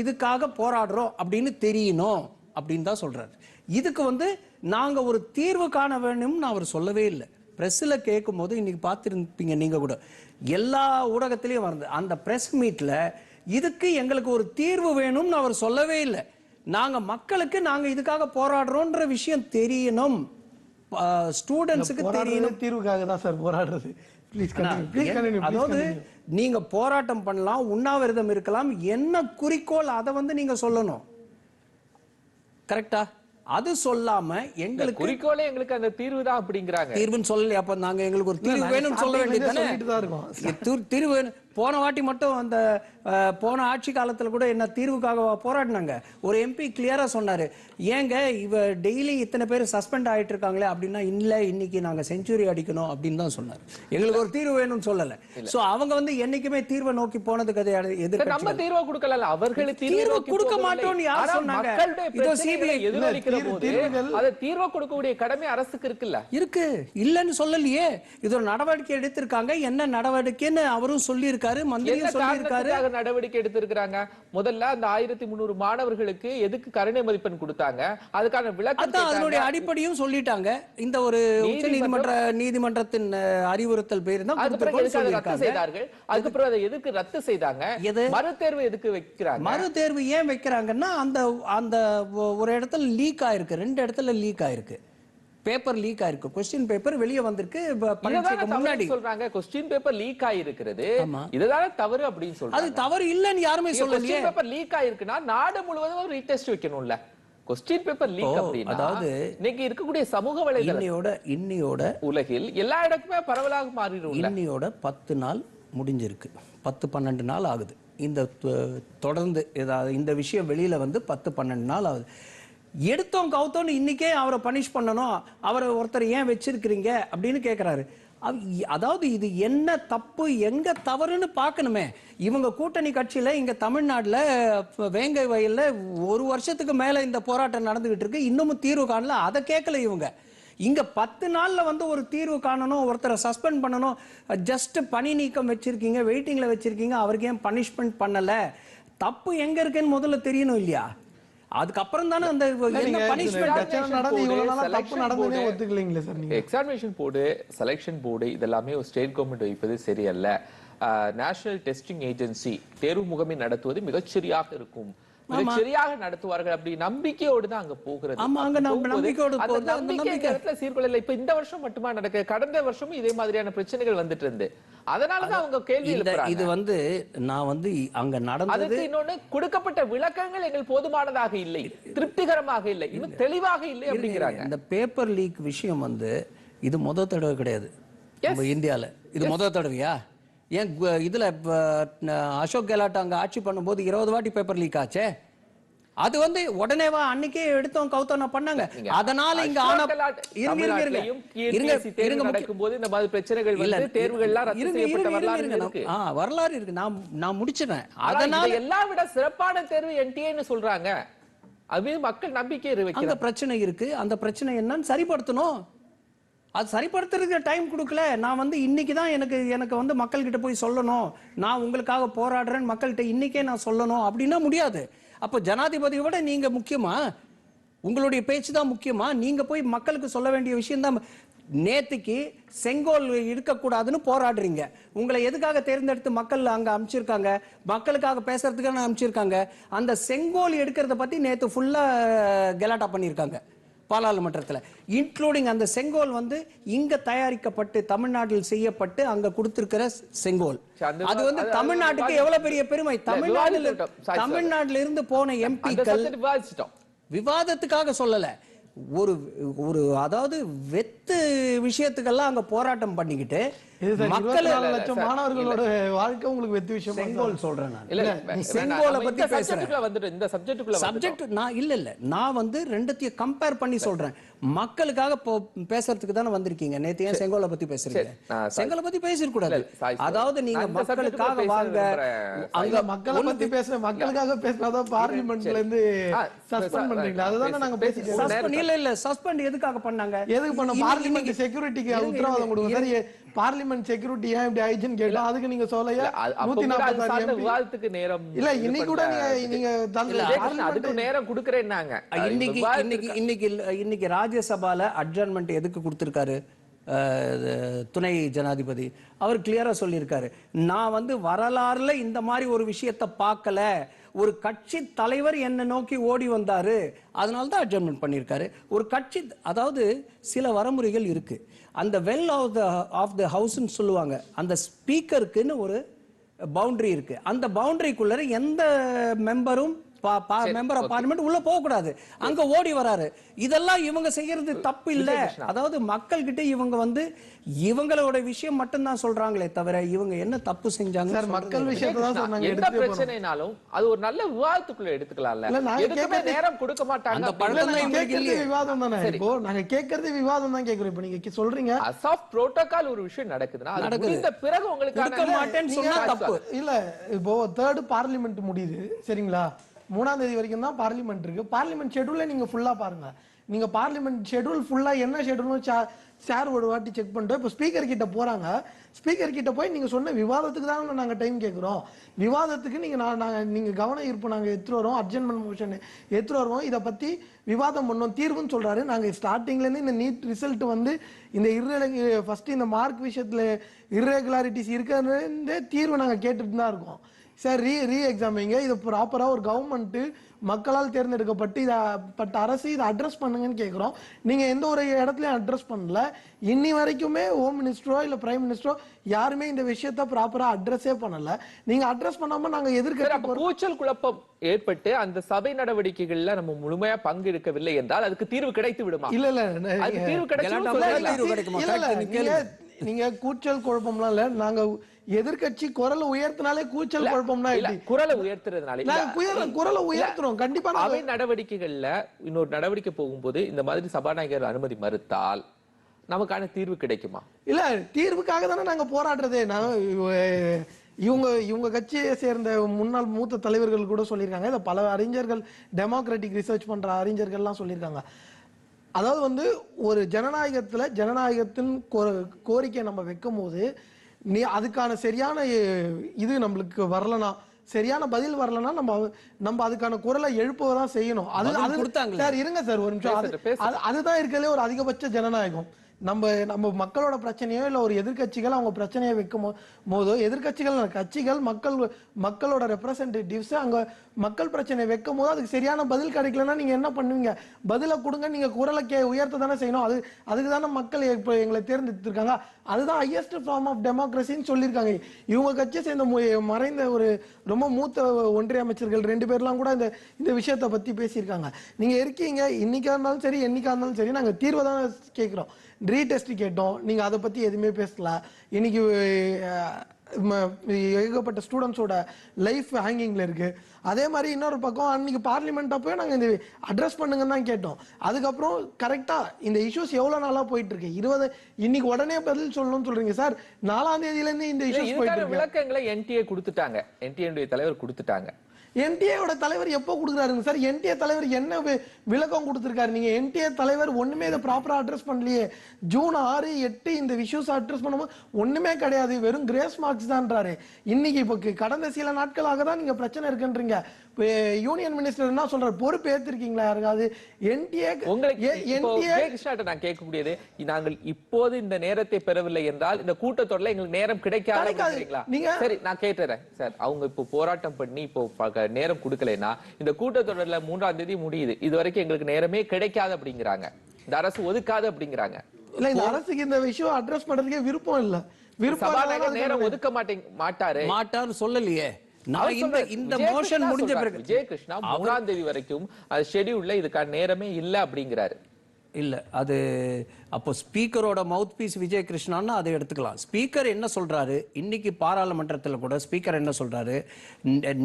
இதுக்காக போராடுறோம் அப்படின்னு தெரியணும் அப்படின்னு தான் சொல்றாரு. இதுக்கு வந்து நாங்க ஒரு தீர்வு காண வேணும்னு அவர் சொல்லவே இல்லை. பிரஸ்ல கேட்கும் போது இன்னைக்கு பார்த்துருப்பீங்க நீங்க கூட. எல்லா ஊடகத்திலையும் வருது. அந்த பிரஸ் மீட்ல இதுக்கு எங்களுக்கு ஒரு தீர்வு வேணும்னு அவர் சொல்லவே இல்லை. நாங்க மக்களுக்கு நாங்க இதுக்காக போராடுறோன்ற விஷயம் தெரியணும். ஸ்டூடெண்ட்ஸுக்கு தெரியணும். தீர்வுக்காக தான் சார் போராடுறது. அதாவது நீங்க போராட்டம் பண்ணலாம் உண்ணாவிரதம் இருக்கலாம் என்ன குறிக்கோள் அதை வந்து நீங்க சொல்லணும் கரெக்டா அது சொல்லாம எங்களுக்கு குறிக்கோளே எங்களுக்கு அந்த தீர்வு தான் அப்படிங்கிறாங்க தீர்வுன்னு சொல்லலையா அப்ப நாங்க எங்களுக்கு ஒரு தீர்வு வேணும்னு சொல்ல வேண்டியது. தீர்வு. போன வாட்டி மட்டும் அந்த போன ஆட்சி காலத்துல கூட என்ன தீர்வுக்காக போராடினாங்க. ஒரு எம்பி கிளியரா சொன்னாரு. ஏங்க இவ டெய்லி இத்தனை பேர் சஸ்பெண்ட் ஆயிட்டு இருக்காங்களே அப்படின்னா இல்ல இன்னைக்கு நாங்க செஞ்சுரி அடிக்கணும் அப்படின்னு தான் சொன்னாரு. எங்களுக்கு ஒரு தீர்வு வேணும்னு சொல்லல. சோ அவங்க வந்து என்னைக்குமே தீர்வை நோக்கி போனது கிடையாது சார், நம்ம தீர்வை கொடுக்கல அவர்கள் தீர்வு கொடுக்க. மாட்டோம்னு யார் சொன்னாங்க? இதோ CBI. எதிரொலிக்கிற தீர்வு- போது அதை தீர்வை கொடுக்கக்கூடிய கடமை அரசுக்கு இருக்குல்ல? இருக்கு. இல்லன்னு சொல்லலையே. இது ஒரு நடவடிக்கை எடுத்திருக்காங்க. என்ன நடவடிக்கைன்னு அவரும் சொல்லியிருக்காரு. என்ன மந்திரியும் சொல்லியிருக்காரு. நடவடிக்கை எடுத்திருக்கிறாங்க? முதல்ல அந்த ஆயிரத்தி முந்நூறு மாணவர்களுக்கு எதுக்கு கருணை மதிப்பெண் கொடுத்தாங்க? அதுக்கான விளக்கம் அதான் அதனுடைய. அடிப்படையும் சொல்லிட்டாங்க. இந்த ஒரு உச்ச நீதிமன்ற நீதிமன்றத்தின் அறிவுறுத்தல் பேர் தான் ரத்து செய்தார்கள்? அதுக்கப்புறம் அதை எதுக்கு ரத்து செய்தாங்க? மறுதேர்வு எதுக்கு வைக்கிறாங்க? மறு தேர்வு ஏன் வைக்கிறாங்கன்னா அந்த அந்த ஒரு இடத்துல லீக் ஆயிருக்கு. ரெண்டு இடத்துல லீக் ஆயிருக்கு. பேப்பர் லீக் ஆயிருக்கு. கொஸ்டின் பேப்பர் வெளியே வந்திருக்கு. முன்னாடி. சொல்றாங்க. கொஸ்டின் பேப்பர் லீக் ஆயிருக்கிறது. இதுதானே தவறு அப்படின்னு அது சொல்றாங்க தவறு இல்லைன்னு யாருமே சொல்லலையே. பேப்பர் லீக் ஆயிருக்குன்னா நாடு முழுவதும் ரீடெஸ்ட் வைக்கணும்ல. கொஸ்டின் பேப்பர் லீக் அப்படின்னா அதாவது இன்னைக்கு இருக்கக்கூடிய சமூக வலைதள இன்னையோட இன்னையோட உலகில் எல்லா இடத்துக்குமே பரவலாக மாறிடும்ல. இன்னையோட பத்து நாள் முடிஞ்சிருக்கு. பத்து பன்னெண்டு நாள் ஆகுது. இந்த தொடர்ந்து ஏதாவது இந்த விஷயம் வெளியில வந்து பத்து பன்னெண்டு நாள் ஆகுது. எடுத்தோம் கவுத்தோன்னு இன்னைக்கே அவரை பனிஷ் பண்ணணும். அவரை ஒருத்தர் ஏன் வச்சிருக்கிறீங்க? அப்படின்னு கேட்குறாரு அதாவது இது என்ன தப்பு எங்க தவறுன்னு பார்க்கணுமே. இவங்க கூட்டணி கட்சியில இங்க தமிழ்நாட்டில் வேங்கை வயல்ல ஒரு வருஷத்துக்கு மேல இந்த போராட்டம் நடந்துகிட்டு இருக்கு. இன்னமும் தீர்வு காணல. அதை கேட்கல இவங்க. இங்க பத்து நாள்ல வந்து ஒரு தீர்வு காணணும் ஒருத்தரை சஸ்பெண்ட் பண்ணணும். ஜஸ்ட் பணி நீக்கம் வச்சிருக்கீங்க வெயிட்டிங்ல வச்சிருக்கீங்க. அவருக்கு ஏன் பனிஷ்மெண்ட் பண்ணல? தப்பு எங்க இருக்குன்னு முதல்ல தெரியணும் இல்லையா? அதுக்கப்புறம் தானே அந்த என்ன பனிஷ்மெண்ட் நடந்து இவ்வளவு நாளா தப்பு Selection நடந்ததே board. ஒத்துக்கலீங்களே சார் நீங்க. எக்ஸாமினேஷன் போர்டு செலெக்ஷன் போர்டு இதெல்லாமே ஒரு ஸ்டேட் கவர்மெண்ட் வைப்பது சரியல்ல. நேஷனல் டெஸ்டிங் ஏஜென்சி தேர்வு முகமை நடத்துவது மிகச்சரியாக இருக்கும். மிகச்சரியாக நடத்துவார்கள் அப்படி நம்பிக்கையோடு தான் அங்க போகிறது. ஆமா, அங்க நம்பிக்கையோடு போறது, அந்த நம்பிக்கை சீர்குலையல. இப்ப இந்த வருஷம் மட்டுமா நடக்க கடந்த வருஷமும் இதே மாதிரியான பிரச்சனைகள் வந்துட்டு இருந்து. அதனாலதான் அவங்க கேள்வி இது வந்து நான் வந்து அங்க நடந்தது அதுக்கு இன்னொன்னு கொடுக்கப்பட்ட விளக்கங்கள் எங்களுக்கு போதுமானதாக இல்லை. திருப்திகரமாக இல்லை. இன்னும் தெளிவாக இல்லை அப்படிங்கிறாங்க. இந்த பேப்பர் லீக் விஷயம் வந்து இது முத தடவை கிடையாது. நம்ம இந்தியால. இது முத தடவையா? ஏன் இதுல அசோக் கெலாட் அங்க ஆட்சி பண்ணும்போது இருபது வாட்டி பேப்பர் லீக் ஆச்சே? அது வந்து உடனேவா அன்னைக்கே எடுத்தோம் கவுத்தோம் பண்ணாங்க. அதனால இங்க ஆன இருங்க இருங்க இருங்க. இருங்க நடக்கும்போது இந்த மாதிரி பிரச்சனைகள் இல்ல, தேர்வுகள்லாம் இருங்க, செய்யப்பட்ட இருங்க, வரலாறு இருக்கு. ஆ, வரலாறு இருக்கு. நான் நான் முடிச்சிடுறேன். அதனால இதை எல்லாம் விட சிறப்பான தேர்வு என்டிஏன்னு சொல்றாங்க. அது மக்கள் நம்பிக்கை அங்க வைக்கிறாங்க பிரச்சனை இருக்கு. அந்த பிரச்சனை என்னன்னு சரிப்படுத்தணும். அது சரிப்படுத்துறதுக்கு டைம் கொடுக்கல. நான் வந்து இன்னைக்கு தான் எனக்கு எனக்கு வந்து மக்கள்கிட்ட போய் சொல்லணும். நான் உங்களுக்காக போராடுறேன்னு மக்கள்கிட்ட இன்னைக்கே நான் சொல்லணும். அப்படின்னா முடியாது. அப்போ ஜனாதிபதியை விட நீங்கள் முக்கியமா? உங்களுடைய பேச்சு தான் முக்கியமா? நீங்க போய் மக்களுக்கு சொல்ல வேண்டிய விஷயம் தான். நேத்துக்கு செங்கோல் இருக்கக்கூடாதுன்னு போராடுறீங்க. உங்களை எதுக்காக தேர்ந்தெடுத்து மக்கள் அங்கே அமைச்சிருக்காங்க? மக்களுக்காக பேசுறதுக்கான அமைச்சிருக்காங்க. அந்த செங்கோல் எடுக்கிறத பத்தி நேற்று ஃபுல்லாக கெலாட்டா பண்ணியிருக்காங்க. பாராளுமன்றத்துல. இன்க்ளூடிங் அந்த செங்கோல் வந்து இங்க தயாரிக்கப்பட்டு தமிழ்நாட்டில் செய்யப்பட்டு அங்க கொடுத்திருக்கிற செங்கோல். அது வந்து தமிழ்நாட்டுக்கு எவ்வளவு பெரிய பெருமை? sorry. தமிழ்நாட்டுல இருந்து போன எம்பிக்கள் விவாதத்துக்காக சொல்லல. ஒரு ஒரு அதாவது வெத்து விஷயத்துக்கெல்லாம் அங்க போராட்டம் பண்ணிக்கிட்டு மக்கள் லட்சம் மாணவர்களோட வாழ்க்கை உங்களுக்கு வெத்து விஷயம் செங்கோல் சொல்றேன் நான். இல்ல இல்ல, வே- செங்கோலை வேணாம். பத்தி இந்த பேசுறேன். சப்ஜெக்ட்டுக்குள்ள வந்துட்டு இந்த சப்ஜெக்ட்டுக்குள்ள சப்ஜெக்ட் நான் இல்ல இல்ல. நான் வந்து ரெண்டுத்தையும் கம்பேர் பண்ணி சொல்றேன். மக்களுக்காக பேசுறதுக்கு தானே வந்திருக்கீங்க. நேத்து ஏன் செங்கோலை பத்தி பேசுறீங்க. செங்கோலை பத்தி பேசிட கூடாது. அதாவது நீங்க மக்களுக்காக வாங்க. அங்க மக்களை பத்தி பேசுற மக்களுக்காக பேசினாதான் பார்லிமெண்ட்ல இருந்து சஸ்பெண்ட் பண்றீங்களா? அதுதானே நாங்க பேசி- பேசிட்டு இல்ல இல்ல சஸ்பெண்ட் எதுக்காக பண்ணாங்க? எதுக்கு பண்ண பார்லிமெண்ட் செக்யூரிட்டிக்கு உத்தரவாதம் கொடுங்க. பார்லிமெண்ட் செக்யூரிட்டி ஏன் இப்படி ஆயிடுச்சுன்னு கேட்டோம் அதுக்கு நீங்க அப்ப நூத்தி நாற்பத்தாறு விவாதத்துக்கு நேரம் இல்ல இன்னைக்கு கூட நீங்க அதுக்கு நேரம் கொடுக்கறேன்னாங்க. இன்னைக்கு இன்னைக்கு இன்னைக்கு இன்னைக்கு ராஜ்யசபால அட்ஜர்மெண்ட் எதுக்கு கொடுத்திருக்காரு? துணை ஜனாதிபதி. அவர் கிளியரா சொல்லியிருக்காரு. நான் வந்து வரலாறுல இந்த மாதிரி ஒரு விஷயத்தை பார்க்கல. ஒரு கட்சி தலைவர் என்னை நோக்கி ஓடி வந்தாரு. அதனால தான் அட்ஜமெண்ட் பண்ணியிருக்காரு. ஒரு கட்சி அதாவது சில வரமுறைகள் இருக்கு. அந்த well of the of the ஹவுஸ்ன்னு சொல்லுவாங்க. அந்த ஸ்பீக்கருக்குன்னு ஒரு பவுண்ட்ரி இருக்குது அந்த பவுண்ட்ரிக்குள்ளே எந்த மெம்பரும் மெம்பர் ஆஃப் பார்லிமெண்ட் உள்ள போக கூடாது அங்க ஓடி வராரு. இதெல்லாம் இவங்க செய்யறது தப்பு இல்ல அதாவது மக்கள் கிட்ட இவங்க வந்து இவங்களோட விஷயம் மட்டும் தான் சொல்றாங்களே தவிர இவங்க என்ன தப்பு செஞ்சாங்க சார் மக்கள் விஷயத்தை எந்த பிரச்சனைனாலும் அது ஒரு நல்ல விவாதத்துக்குள்ள எடுத்துக்கலாம்ல. இல்ல, நாங்க எதுக்குமே நேரம் கொடுக்க மாட்டாங்க. அந்த இல்லையே. விவாதம் தானே. இப்போ நாங்க கேட்கறதே விவாதம் தான் கேக்குறோம் இப்போ நீங்க சொல்றீங்க. அஸ் ஆஃப் புரோட்டோகால் ஒரு விஷயம் நடக்குதுன்னா அது. முடிந்த பிறகு கொடுக்க உங்களுக்கு மாட்டேன்னு சொன்னா தப்பு. இல்ல இப்போ தேர்ட் பார்லிமெண்ட் முடியுது. சரிங்களா? மூணாம் தேதி வரைக்கும் தான் பார்லிமெண்ட் இருக்கு. பார்லிமெண்ட் ஷெட்யூல நீங்க ஃபுல்லா பாருங்க. நீங்க பார்லிமெண்ட் ஷெட்யூல் ஃபுல்லா என்ன ஷெட்யூல்னு சார் ஒரு வாட்டி செக் பண்ணிட்டு இப்போ ஸ்பீக்கர் கிட்ட போறாங்க. ஸ்பீக்கர் கிட்ட போய் நீங்க சொன்ன விவாதத்துக்கு தான் நாங்க டைம் கேட்குறோம் விவாதத்துக்கு நீங்க நான் நாங்க நீங்க கவன ஈர்ப்பு நாங்க எடுத்துட்டு வரோம். அர்ஜென்ட்மெண்ட் மோஷன் எடுத்துட்டு வருவோம். இதை பத்தி விவாதம் பண்ணோம் தீர்வுன்னு சொல்றாரு. நாங்க ஸ்டார்டிங்லேருந்து இந்த நீட் ரிசல்ட் வந்து இந்த இர்ரெகு ஃபர்ஸ்ட் இந்த மார்க் விஷயத்துல இர்ரெகுலாரிட்டிஸ் இருக்கிறதே தீர்வு நாங்க கேட்டுட்டு தான் இருக்கோம். சார் ரீ ரீ எக்ஸாம் வைங்க. இது ப்ராப்பராக ஒரு கவர்மெண்ட்டு மக்களால் தேர்ந்தெடுக்கப்பட்டு இதை பட்ட அரசு இதை அட்ரஸ் பண்ணுங்கன்னு கேட்குறோம் நீங்கள் எந்த ஒரு இடத்துலையும் அட்ரஸ் பண்ணல. இன்னி வரைக்குமே ஹோம் மினிஸ்டரோ இல்லை பிரைம் மினிஸ்டரோ யாருமே இந்த விஷயத்த ப்ராப்பராக அட்ரஸே பண்ணல. நீங்கள் அட்ரஸ் பண்ணாமல் நாங்கள் சரி, எதிர்க்க அப்ப கூச்சல் குழப்பம் ஏற்பட்டு அந்த சபை நடவடிக்கைகள்ல நம்ம முழுமையா பங்கெடுக்கவில்லை என்றால் அதுக்கு தீர்வு கிடைத்து விடுமா? இல்ல இல்ல அதுக்கு தீர்வு கிடைக்குமா? நீங்க கூச்சல் குழப்பம்லாம் இல்ல. நாங்க எதிர்க்கட்சி குரலை உயர்த்தினாலே கூச்சல் குழப்பம்னா இல்ல, குரலை உயர்த்துறதுனால குரலை உயர்த்துறோம் கண்டிப்பா அவை நடவடிக்கைகள்ல இன்னொரு நடவடிக்கை போகும்போது இந்த மாதிரி சபாநாயகர் அனுமதி மறுத்தால் நமக்கான தீர்வு கிடைக்குமா? இல்ல தீர்வுக்காக தானே நாங்க போராடுறதே. நான் இவ- இவங்க இவங்க கட்சியை சேர்ந்த முன்னாள் மூத்த தலைவர்கள் கூட சொல்லியிருக்காங்க. இதை பல அறிஞர்கள் டெமோக்ராட்டிக் ரிசர்ச் பண்ற அறிஞர்கள்லாம் சொல்லியிருக்காங்க. அதாவது வந்து ஒரு ஜனநாயகத்துல ஜனநாயகத்தின் கோரிக்கை நம்ம வைக்கும் போது நீ அதுக்கான சரியான இது நம்மளுக்கு வரலனா சரியான பதில் வரலனா நம்ம நம்ம அதுக்கான குரலை எழுப்ப தான் செய்யணும். அது அது. சார் இருங்க சார் ஒரு நிமிஷம். அதுதான் இருக்கிறதுலே ஒரு அதிகபட்ச ஜனநாயகம். நம்ம நம்ம மக்களோட பிரச்சனையோ இல்லை ஒரு எதிர்கட்சிகள் அவங்க பிரச்சனையை வைக்கும் போதோ எதிர்க்கட்சிகள் கட்சிகள் மக்கள் மக்களோட ரெப்ரசன்டேட்டிவ்ஸ் அங்கே மக்கள் பிரச்சனை வைக்கும் போது அதுக்கு சரியான பதில் கிடைக்கலன்னா நீங்கள் என்ன பண்ணுவீங்க? பதிலை கொடுங்க நீங்கள் குரலை கே உயர்த்த தானே செய்யணும். அது அதுக்கு தானே மக்கள் இப்போ எங்களை தேர்ந்தெடுத்திருக்காங்க. அதுதான் ஹையஸ்ட் ஃபார்ம் ஆஃப் டெமோக்ரஸின்னு சொல்லியிருக்காங்க. இவங்க கட்சியை சேர்ந்த மு- மறைந்த ஒரு ரொம்ப மூத்த ஒன்றிய அமைச்சர்கள் ரெண்டு பேர்லாம் கூட இந்த இந்த விஷயத்தை பற்றி பேசியிருக்காங்க. நீங்கள் இருக்கீங்க இன்னைக்காக இருந்தாலும் சரி என்னைக்கா இருந்தாலும் சரி நாங்கள் தீர்வை தான் கேட்குறோம். ரீடெஸ்ட் கேட்டோம். நீங்க அதை பத்தி எதுவுமே பேசல. இன்னைக்கு ஏகப்பட்ட ஸ்டூடெண்ட்ஸோட லைஃப் ஹேங்கிங்ல இருக்கு. அதே மாதிரி இன்னொரு பக்கம் அன்னைக்கு பார்லிமெண்ட் அப்போ நாங்க இந்த அட்ரஸ் பண்ணுங்கன்னு தான் கேட்டோம். அதுக்கப்புறம் கரெக்டா இந்த இஷ்யூஸ் எவ்வளவு நாளா போயிட்டு இருக்கு? இருபது இன்னைக்கு உடனே பதில் சொல்லணும்னு சொல்றீங்க சார். நாலாம் தேதியில இருந்து இந்த இஷ்யூஸ் விளக்கங்களை என்டிஏ கொடுத்துட்டாங்க. என்டிஏ தலைவர் கொடுத்துட்டாங்க. என்டிஏயோட தலைவர் எப்போ கொடுக்குறாருங்க சார்? என்டிஏ தலைவர் என்ன விளக்கம் கொடுத்துருக்காரு? நீங்கள் என்டிஏ தலைவர் ஒன்றுமே இதை ப்ராப்பராக அட்ரஸ் பண்ணலையே. ஜூன் ஆறு எட்டு இந்த விஷயஸ் அட்ரஸ் பண்ணும்போது ஒன்றுமே கிடையாது. வெறும் கிரேஸ் மார்க்ஸ் தான்றாரு. இன்னைக்கு இப்போ கடந்த சில நாட்களாக தான் நீங்கள் பிரச்சனை இருக்குன்றீங்க. யூனியன் மினிஸ்டர் என்ன சொல்றாரு? பொறுப்பு ஏத்திருக்கீங்களா யாருக்காவது? என்டிஏ உங்களுக்கு நான் கேட்கக்கூடியது நாங்கள் இப்போது இந்த நேரத்தை பெறவில்லை என்றால் இந்த கூட்டத்தொடர்ல எங்களுக்கு நேரம் கிடைக்காது கிடைக்காது. அப்படிங்கிறீங்களா? நீங்க- சரி நான் கேட்டுறேன். சார் அவங்க இப்போ போராட்டம் பண்ணி இப்போ நேரம் கொடுக்கலைன்னா இந்த கூட்டத்தொடர்ல மூன்றாம் தேதி முடியுது. இது வரைக்கும் எங்களுக்கு நேரமே கிடைக்காது அப்படிங்கிறாங்க. இந்த அரசு ஒதுக்காது அப்படிங்கிறாங்க. இல்ல இந்த அரசுக்கு இந்த விஷயம் அட்ரஸ் பண்றதுக்கே விருப்பம் இல்ல. விருப்பம் நேரம் ஒதுக்க மாட்டேங்க மாட்டாரு. மாட்டான்னு சொல்லலையே. இந்த இந்த மோஷன் முடிஞ்ச. பிறகு விஜய் கிருஷ்ணா மூணாம் தேதி வரைக்கும் அது ஷெட்யூல்ல இதுக்கான நேரமே இல்ல அப்படிங்கிறாரு. இல்ல அது அப்போ ஸ்பீக்கரோட மவுத் பீஸ் விஜய் கிருஷ்ணான்னு அதை எடுத்துக்கலாம். ஸ்பீக்கர் என்ன சொல்றாரு? இன்னைக்கு பாராளுமன்றத்தில் கூட ஸ்பீக்கர் என்ன சொல்றாரு?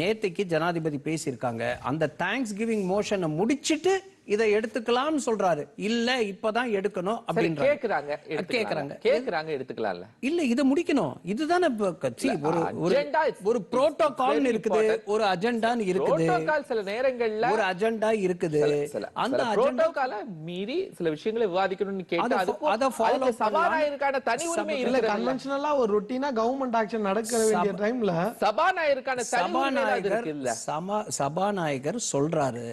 நேத்தைக்கு ஜனாதிபதி பேசியிருக்காங்க. அந்த தேங்க்ஸ் கிவிங் மோஷனை முடிச்சிட்டு இதை எடுத்துக்கலாம்னு சொல்றாரு. இல்ல இப்பதான் எடுக்கணும் சரி அப்படின்றாங்க கேக்குறாங்க கேக்குறாங்க. கேக்குறாங்க எடுத்துக்கலாம்ல. இல்ல இதை முடிக்கணும். இதுதானே இப்ப கட்சி. ஒரு ஒரு புரோட்டோகால் இருக்குது. ஒரு அஜெண்டான்னு இருக்குது. புரோட்டோகால் சில நேரங்கள்ல ஒரு அஜெண்டா இருக்குது. அந்த புரோட்டோகால மீறி சில விஷயங்களை விவாதிக்கணும்னு கேட்டு அதை அதுக்கு சபாநாயகருக்கான தனி உரிமை இல்ல கன்வென்ஷனலா ஒரு ரொட்டீனா கவர்மெண்ட் ஆக்ஷன் நடக்க வேண்டிய டைம்ல சபாநாயகருக்கான தனி உரிமை அது சபாநாயகர் சபாநாயகர் சொல்றாரு.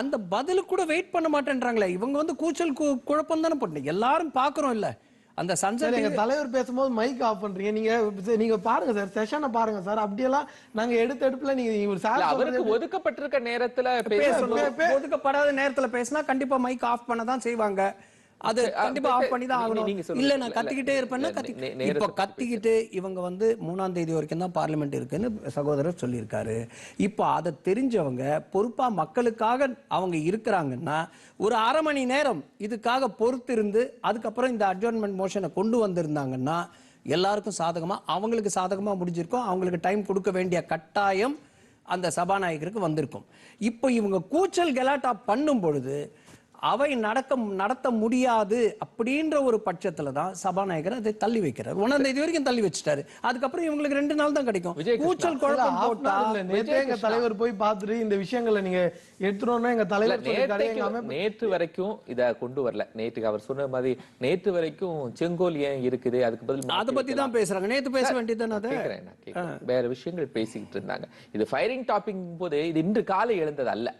அந்த பதிலுக்கு கூட வெயிட் பண்ண மாட்டேன்றாங்களே. இவங்க வந்து கூச்சல் குழப்பம் தானே பண்ணு எல்லாரும் பாக்குறோம் இல்ல. அந்த சன்செட் எங்க தலைவர் பேசும்போது மைக் ஆஃப் பண்றீங்க. நீங்க நீங்க பாருங்க சார் செஷனை பாருங்க சார். அப்படியெல்லாம் நாங்க எடுத்த எடுப்புல நீங்க இவர் சார் அவருக்கு ஒதுக்கப்பட்டிருக்க நேரத்துல ஒதுக்கப்படாத நேரத்துல பேசினா கண்டிப்பா மைக் ஆஃப் பண்ண தான் செய்வாங்க. அது கண்டிப்பா ஆஃப் பண்ணி தான் ஆகணும். இல்ல நான் கத்திக்கிட்டே இருப்பேன்னா கத்தி இப்ப கத்திக்கிட்டு இவங்க வந்து மூணாம் தேதி வரைக்கும் தான் பார்லிமெண்ட் இருக்குன்னு சகோதரர் சொல்லியிருக்காரு. இப்போ அதை தெரிஞ்சவங்க பொறுப்பா மக்களுக்காக அவங்க இருக்கிறாங்கன்னா ஒரு அரை மணி நேரம் இதுக்காக பொறுத்து இருந்து அதுக்கப்புறம் இந்த அட்ஜர்ன்மெண்ட் மோஷனை கொண்டு வந்திருந்தாங்கன்னா எல்லாருக்கும் சாதகமா அவங்களுக்கு சாதகமா முடிஞ்சிருக்கும். அவங்களுக்கு டைம் கொடுக்க வேண்டிய கட்டாயம் அந்த சபாநாயகருக்கு வந்திருக்கும். இப்போ இவங்க கூச்சல் கலாட்டா பண்ணும் பொழுது அவை நடக்க நடத்த முடியாது அப்படின்ற ஒரு பட்சத்துல தான் சபாநாயகர் அதை தள்ளி வைக்கிறார். ஒன்னாம் தேதி வரைக்கும் தள்ளி வச்சுட்டாரு. அதுக்கப்புறம் இவங்களுக்கு ரெண்டு நாள் தான் கிடைக்கும். கூச்சல் குழப்பம் போட்டா நேத்தே எங்க தலைவர் போய் பார்த்துட்டு இந்த விஷயங்களை நீங்க எடுத்துட்டோம்னா எங்க தலைவர் நேற்று வரைக்கும் இத கொண்டு வரல. நேற்றுக்கு அவர் சொன்ன மாதிரி நேற்று வரைக்கும் செங்கோல் ஏன் இருக்குது? அதுக்கு பதில் அதை பத்தி தான் பேசுறாங்க. நேத்து பேச வேண்டியதுதானே அதை. வேற விஷயங்கள் பேசிக்கிட்டு இருந்தாங்க. இது ஃபயரிங் டாபிக் போது இது இன்று காலை எழுந்தது அல்ல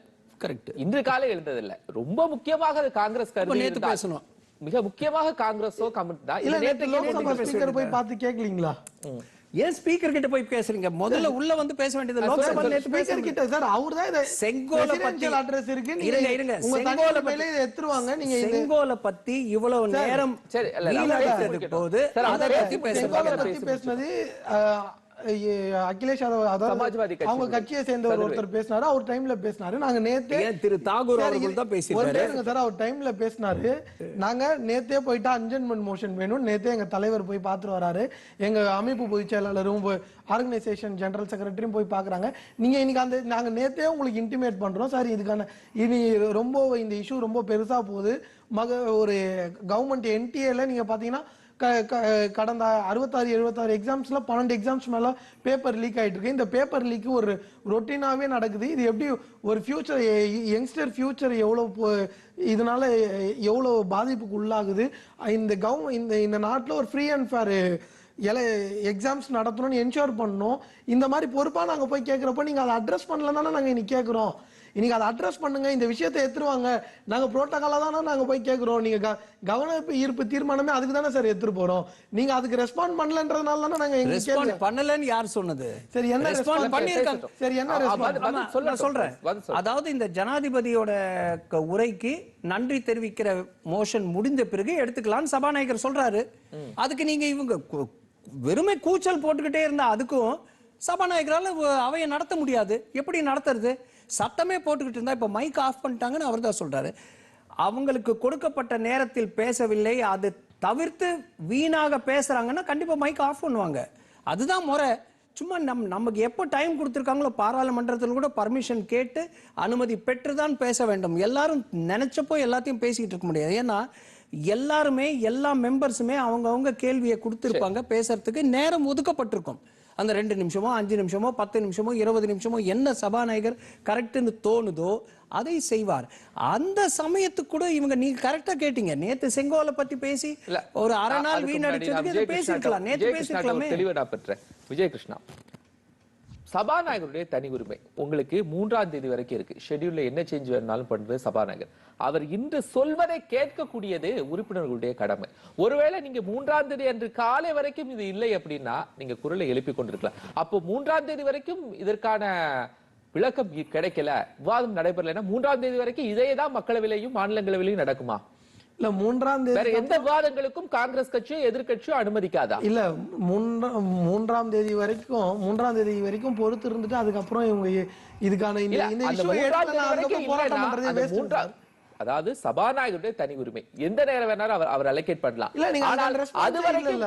கரெக்ட் இன்று காலை எழுந்தது இல்ல ரொம்ப முக்கியமாக காங்கிரஸ் இருந்தால், பேசணும். மிக முக்கியமாக காங்கிரஸோ கமிட் தான் இல்ல நேற்றுக்கே லோக்சபா ஸ்பீக்கர் போய் பார்த்து கேட்கலீங்களா ஏன் ஸ்பீக்கர் கிட்ட போய் பேசுறீங்க? முதல்ல உள்ள வந்து பேச வேண்டியது லோக்சபா நேத்து ஸ்பீக்கர் கிட்ட சார் அவர் தான் இதை செங்கோலை பத்தி- address இருக்கு இருங்க, இருங்க. செங்கோலை பத்தி- எடுத்துருவாங்க நீங்க செங்கோலை பத்தி இவ்வளவு நேரம் சரி, போது அதை பத்தி பேசி- அகிலேஷ் யாதவ் அதாவது அவங்க கட்சியை சதுரு. ஒருத்தர் பேசினாரு. அவர் டைம்ல பேசினாரு. நாங்க நேத்தே திரு தாகூர் அவர்கள் தான் கேளுங்க சார் அவர் டைம்ல பேசினாரு. நாங்க நேத்தே போயிட்டு அஞ்சன்மெண்ட் மோஷன் வேணும் நேத்தே எங்க தலைவர் போய் பார்த்துட்டு வராரு. எங்க அமைப்பு பொதுச் செயலாளரும் ஆர்கனைசேஷன் ஜெனரல் செக்ரட்டரியும் போய் பாக்குறாங்க நீங்க இன்னைக்கு அந்த நாங்க நேத்தே உங்களுக்கு இன்டிமேட் பண்றோம். சார் இதுக்கான இனி ரொம்ப இந்த இஷ்யூ ரொம்ப பெருசா போகுது. மக ஒரு கவர்மெண்ட் என்டிஏல நீங்க பாத்தீங்கன்னா கடந்த அறுபத்தாறு எழுபத்தாறு எக்ஸாம்ஸ்ல பன்னெண்டு எக்ஸாம்ஸ் மேல பேப்பர் லீக் ஆயிட்டு இருக்கு இந்த பேப்பர் லீக் ஒரு ரொட்டீனாவே நடக்குது. இது எப்படி ஒரு ஃபியூச்சர் யங்ஸ்டர் ஃபியூச்சர் எவ்வளவு இதனால எவ்வளவு பாதிப்புக்கு உள்ளாகுது? இந்த கவர்மெண்ட் இந்த இந்த நாட்டில் ஒரு ஃப்ரீ அண்ட் ஃபேர் எல எக்ஸாம்ஸ் நடத்தணும்னு என்ஷோர் பண்ணணும். இந்த மாதிரி பொறுப்பாக நாங்கள் போய் கேட்குறப்போ நீங்கள் அதை அட்ரஸ் பண்ணல தானே நாங்கள் இன்னைக்கு கேட்குறோம் இன்னைக்கு அதை அட்ரஸ் பண்ணுங்க இந்த விஷயத்தை எடுத்துருவாங்க நாங்க புரோட்டோகாலா தானே நாங்க போய் கேட்குறோம் நீங்க க- கவன ஈர்ப்பு தீர்மானமே அதுக்கு தானே சார் எடுத்துட்டு போறோம். நீங்க அதுக்கு ரெஸ்பாண்ட் பண்ணலன்றதுனால தானே நாங்க எங்க ரெஸ்பாண்ட் கேள்வி பண்ணலன்னு யார் சொன்னது? சரி என்ன ரெஸ்பாண்ட்? பண்ணிருக்காங்க சரி என்ன சொல்றேன் பதில் சொல்லட்டும். அதாவது இந்த ஜனாதிபதியோட உரைக்கு நன்றி தெரிவிக்கிற மோஷன் முடிந்த பிறகு எடுத்துக்கலாம்னு சபாநாயகர் சொல்றாரு. அதுக்கு நீங்க இவங்க வெறுமை கூச்சல் போட்டுக்கிட்டே இருந்தா அதுக்கும் சபாநாயகரால அவையை நடத்த முடியாது. எப்படி நடத்துறது? சத்தமே போட்டுக்கிட்டு இருந்தா இப்ப மைக் ஆஃப் பண்ணிட்டாங்கன்னு அவர் தான் சொல்றாரு. அவங்களுக்கு கொடுக்கப்பட்ட நேரத்தில் பேசவில்லை அது தவிர்த்து வீணாக பேசுறாங்கன்னா கண்டிப்பா மைக் ஆஃப் பண்ணுவாங்க. அதுதான் முறை. சும்மா நம் நமக்கு எப்போ டைம் கொடுத்துருக்காங்களோ பாராளுமன்றத்தில் கூட பர்மிஷன் கேட்டு அனுமதி பெற்று தான் பேச வேண்டும். எல்லாரும் நினைச்சப்போ எல்லாத்தையும் பேசிக்கிட்டு இருக்க முடியாது. ஏன்னா எல்லாருமே எல்லா மெம்பர்ஸுமே அவங்கவங்க கேள்வியை கொடுத்துருப்பாங்க பேசுறதுக்கு நேரம் ஒதுக்கப்பட்டிருக்கும். அந்த ரெண்டு நிமிஷமோ அஞ்சு நிமிஷமோ பத்து நிமிஷமோ இருபது நிமிஷமோ என்ன சபாநாயகர் கரெக்ட்னு தோணுதோ அதை செய்வார். அந்த சமயத்துக்கு கூட இவங்க நீங்க கரெக்டா கேட்டீங்க. நேத்து செங்கோலை பத்தி பேசி ஒரு அரை நாள் வீணடிச்சதுக்கு பேசிருக்கலாம் நேத்து பேசிருக்கலாமே தெளிவை நான் பெற்றேன் விஜய் கிருஷ்ணா சபாநாயகருடைய தனி உரிமை. உங்களுக்கு மூன்றாம் தேதி வரைக்கும் இருக்கு. ஷெட்யூல்ல என்ன சேஞ்ச் வேணாலும் பண்றது சபாநாயகர். அவர் இன்று சொல்வதை கேட்கக்கூடியது உறுப்பினர்களுடைய கடமை. ஒருவேளை நீங்க மூன்றாம் தேதி அன்று காலை வரைக்கும் இது இல்லை அப்படின்னா நீங்க குரலை எழுப்பி கொண்டிருக்கலாம். அப்போ மூன்றாம் தேதி வரைக்கும் இதற்கான விளக்கம் கிடைக்கல. விவாதம் நடைபெறலைன்னா மூன்றாம் தேதி வரைக்கும் இதே தான் மக்களவையிலையும் மாநிலங்களவையிலையும் நடக்குமா? இல்ல மூன்றாம் தேதி எந்த விவாதங்களுக்கும் காங்கிரஸ் கட்சியோ எதிர்க்கட்சியோ அனுமதிக்காதா? இல்ல மூன்றா மூன்றாம் தேதி வரைக்கும் மூன்றாம் தேதி வரைக்கும் பொறுத்து இருந்துட்டு அதுக்கப்புறம் இவங்க இதுக்கான இந்த மூன்றாம் மூன்றாம் அதாவது சபாநாயகருடைய தனி உரிமை. எந்த நேரம் வேணாலும் அவர் அவர் அலோகேட் பண்ணலாம். இல்ல நீங்க அது வரைக்கும்.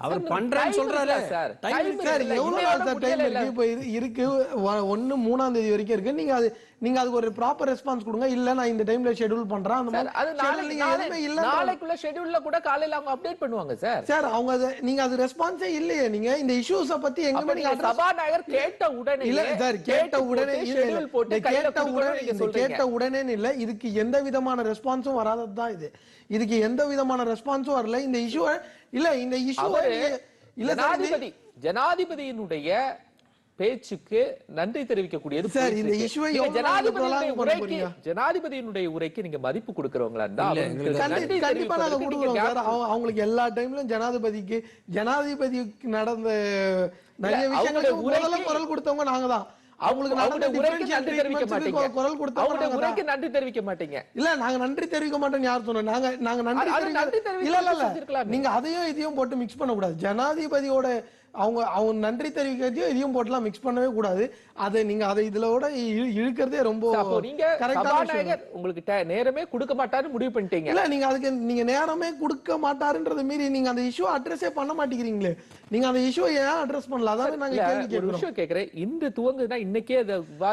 அவர் பண்றேன்னு சொல்றாரு. சார். இருக்கு. சார் எவ்வளவு நாள் சார் டைம் இருக்கு? இப்போ இது இருக்கு. ஒ- ஒண்ணு மூணாம் தேதி வரைக்கும் இருக்கு. நீங்க அது நீங்க அதுக்கு ஒரு ப்ராப்பர் ரெஸ்பான்ஸ் கொடுங்க. இல்ல நான் இந்த டைம்ல ஷெட்யூல் பண்றேன். அந்த சார், அது மாதிரி நாளைக்கு எதுவுமே இல்ல நாளைக்குள்ள ஷெட்யூல்ல கூட காலையில அவங்க அப்டேட் பண்ணுவாங்க சார். சார் அவங்க அது நீங்க அது ரெஸ்பான்ஸே இல்லையே. நீங்க இந்த இஷ்யூஸ பத்தி எங்க நீங்க சபாநாயகர் கேட்ட உடனே இல்ல சார் கேட்ட உடனே. ஷெட்யூல் போட்டு கேட்ட உடனே கேட்ட உடனே இல்ல. இதுக்கு எந்த விதமான ரெஸ்பான்ஸும் வராதது தான் இது. இதுக்கு எந்த விதமான ரெஸ்பான்ஸும் வரல. இந்த இஷ்யூ இல்ல இந்த இஷ்யூ இல்ல ஜனாதிபதி ஜனாதிபதியினுடைய பேச்சுக்கு நன்றி தெரிவிக்கக்கூடியது ஜனாதிபதியினுடைய? ஜனாதிபதியினுடைய உரைக்கு நீங்க மதிப்பு கொடுக்கறவங்களா அவங்களுக்கு எல்லா டைம்லயும் ஜனாதிபதிக்கு ஜனாதிபதிக்கு நடந்த நிறைய விஷயங்களுக்கு குரல் கொடுத்தவங்க நாங்க தான். அவங்களுக்கு அவங்களுடைய நன்றி தெரிவிக்க மாட்டீங்க. குரல் கொடுத்தவங்க அவங்களுடைய. உரைக்கு நன்றி தெரிவிக்க மாட்டீங்க. இல்ல நாங்க நன்றி தெரிவிக்க மாட்டோம் யார் சொன்னோம்? நாங்க நாங்க நன்றி இல்ல இல்ல. நீங்க அதையும் இதையும் போட்டு மிக்ஸ் பண்ண கூடாது ஜனாதிபதியோட அவங்க அவங்க நன்றி தெரிவிக்கிறதையும் இதையும் போட்டுலாம் மிக்ஸ் பண்ணவே கூடாது. அதை நீங்க அதை இதுலோட இழு- இழுக்கிறதே ரொம்ப நீங்க உங்களுக்கு நேரமே கொடுக்க மாட்டாருன்னு முடிவு பண்ணிட்டீங்க. இல்ல நீங்க அதுக்கு நீங்க நேரமே கொடுக்க மாட்டாருன்றத மீறி நீங்க அந்த இஷ்யூ அட்ரஸே பண்ண மாட்டேங்கிறீங்களே. நீங்க அந்த இஷ்யூ ஏன் அட்ரஸ் பண்ணல? அதான் நாங்க கேள்வி கேட்கிறோம். கேக்குறேன். இன்று துவங்குதுன்னா இன்னைக்கே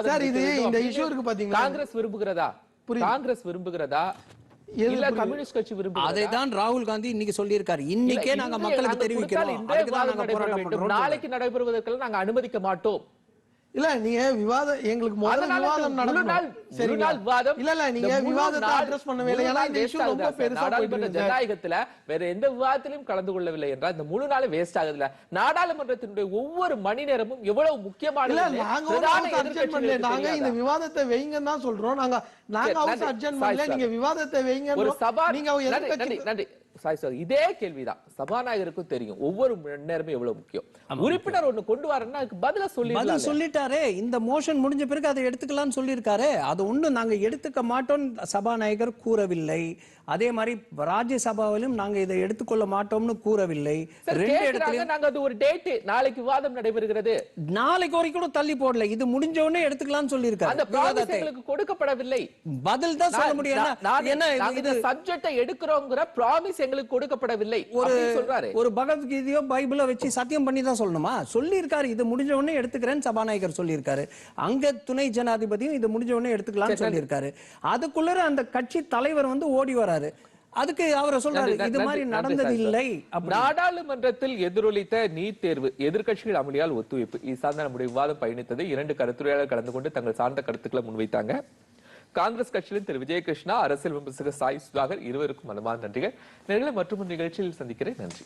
சார், இது இந்த issue இருக்கு பாத்தீங்களா? காங்கிரஸ் விரும்புகிறதா? புரியுது. காங்கிரஸ் விரும்புகிறதா? இல்ல? கம்யூனிஸ்ட் கட்சி விரும்புகிறதா? அதை தான் ராகுல் காந்தி இன்னைக்கு சொல்லியிருக்காரு. இன்னைக்கே நாங்க மக்களுக்கு தெரிவிக்கிறோம். நாளைக்கு நடைபெறுவதற்கெல்லாம் நாங்க அனுமதிக்க மாட்டோம். இல்ல நீங்க விவாதம் எங்களுக்கு முதல்ல விவாதம் நடக்கணும் சரிங்களா? நாள் விவாதம் இல்ல இல்ல நீங்க விவாதத்தை அட்ரஸ் பண்ணவே இல்லை ஏன்னா இந்த இஷ்யூ ரொம்ப சார்? பெருசா நாடாளுமன்ற சார். ஜனநாயகத்துல வேற எந்த விவாதத்திலும் கலந்து கொள்ளவில்லை என்றால் இந்த முழு நாள் வேஸ்ட் ஆகுதுல நாடாளுமன்றத்தினுடைய ஒவ்வொரு மணி நேரமும் எவ்வளவு இல்ல முக்கியமானது நாங்க அர்ஜென்ட் பண்ணல நாங்க இந்த? விவாதத்தை வைங்கன்னு தான் சொல்றோம் நாங்க நாங்க சரி, ஹவுஸ். அர்ஜென்ட் பண்ணல சார். நீங்க விவாதத்தை வைங்க ஒரு சபா நீங்க நன்றி நன்றி சாய் சார் இதே கேள்விதான் சபாநாயகருக்கும் தெரியும். ஒவ்வொரு மணி நேரமும் எவ்வளவு முக்கியம். உறுப்பினர் ஒண்ணு கொண்டு வரேன்னா அதுக்கு பதில பதில் சொல்லி சொல்லிட்டாரே இந்த மோஷன் முடிஞ்ச பிறகு அதை எடுத்துக்கலாம்னு சொல்லியிருக்காரு. அது ஒண்ணும் நாங்க எடுத்துக்க மாட்டோம் சபாநாயகர் கூறவில்லை. அதே மாதிரி ராஜ்யசபாவிலும் நாங்க இதை எடுத்துக்கொள்ள மாட்டோம்னு கூறவில்லை. ரெண்டு இடத்துலயும் நாங்க அது ஒரு டேட் நாளைக்கு விவாதம் நடைபெறுகிறது. நாளைக்கு வரைக்கும் கூட தள்ளி போடல. இது முடிஞ்ச உடனே எடுத்துக்கலாம்னு அந்த சொல்லியிருக்காரு ப்ராமிஸ் விவாதத்தை எங்களுக்கு கொடுக்கப்படவில்லை. பதில் தான் சொல்ல முடியும். நாங்க இது இந்த சப்ஜெக்டை எடுக்கிறோங்கிற ப்ராமிஸ் எங்களுக்கு கொடுக்கப்படவில்லை. ஒரு சொல்றாரு. ஒரு பகவத்கீதையோ பைபிளோ வச்சு சத்தியம் பண்ணி தான் சொல்லணுமா? சொல்லியிருக்காரு. இது முடிஞ்ச உடனே எடுத்துக்கிறேன்னு சபாநாயகர் சொல்லியிருக்காரு. அங்க துணை ஜனாதிபதியும் இது முடிஞ்ச உடனே எடுத்துக்கலாம்னு சொல்லியிருக்காரு. அதுக்குள்ள அந்த கட்சி தலைவர் வந்து ஓடி வராரு. அதுக்கு அவரை சொல்றாரு இது மாதிரி நடந்தது. இல்லை நாடாளுமன்றத்தில் எதிரொலித்த நீட் தேர்வு எதிர்க்கட்சிகள் அமளியால் ஒத்துழைப்பு. இது சார்ந்த நம்முடைய விவாதம் பயணித்தது. இரண்டு கருத்துரையாளர் கலந்து கொண்டு தங்கள் சார்ந்த கருத்துக்களை முன்வைத்தாங்க. காங்கிரஸ் கட்சியின் திரு விஜயகிருஷ்ணா அரசியல் விமர்சகர் சாய் சுதாகர் இருவருக்கும் மனமார்ந்த நன்றிகள். நேரில் மற்றும் நிகழ்ச்சியில் சந்திக்கிறேன். நன்றி.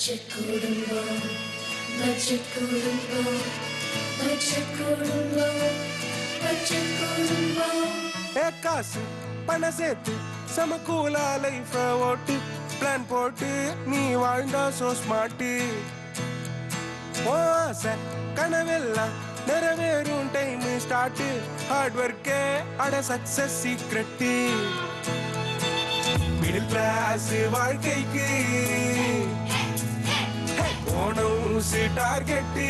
Budget Kurumbo, Budget Kurumbo, Budget Kurumbo, Budget Kurumbo. ஏ காசு பண சேர்த்து சமக்கூலா லைஃப ஓட்டு. பிளான் போட்டு நீ வாழ்ந்தா சோ ஸ்மார்ட்டு ஆசை கனவெல்லாம் நிறைவேறும் டைம் ஸ்டார்ட் ஹார்ட் ஒர்க்கே அட சக்சஸ் சீக்ரெட்டு மிடில் கிளாஸ் வாழ்க்கைக்கு போனோம் டார்கெட்டு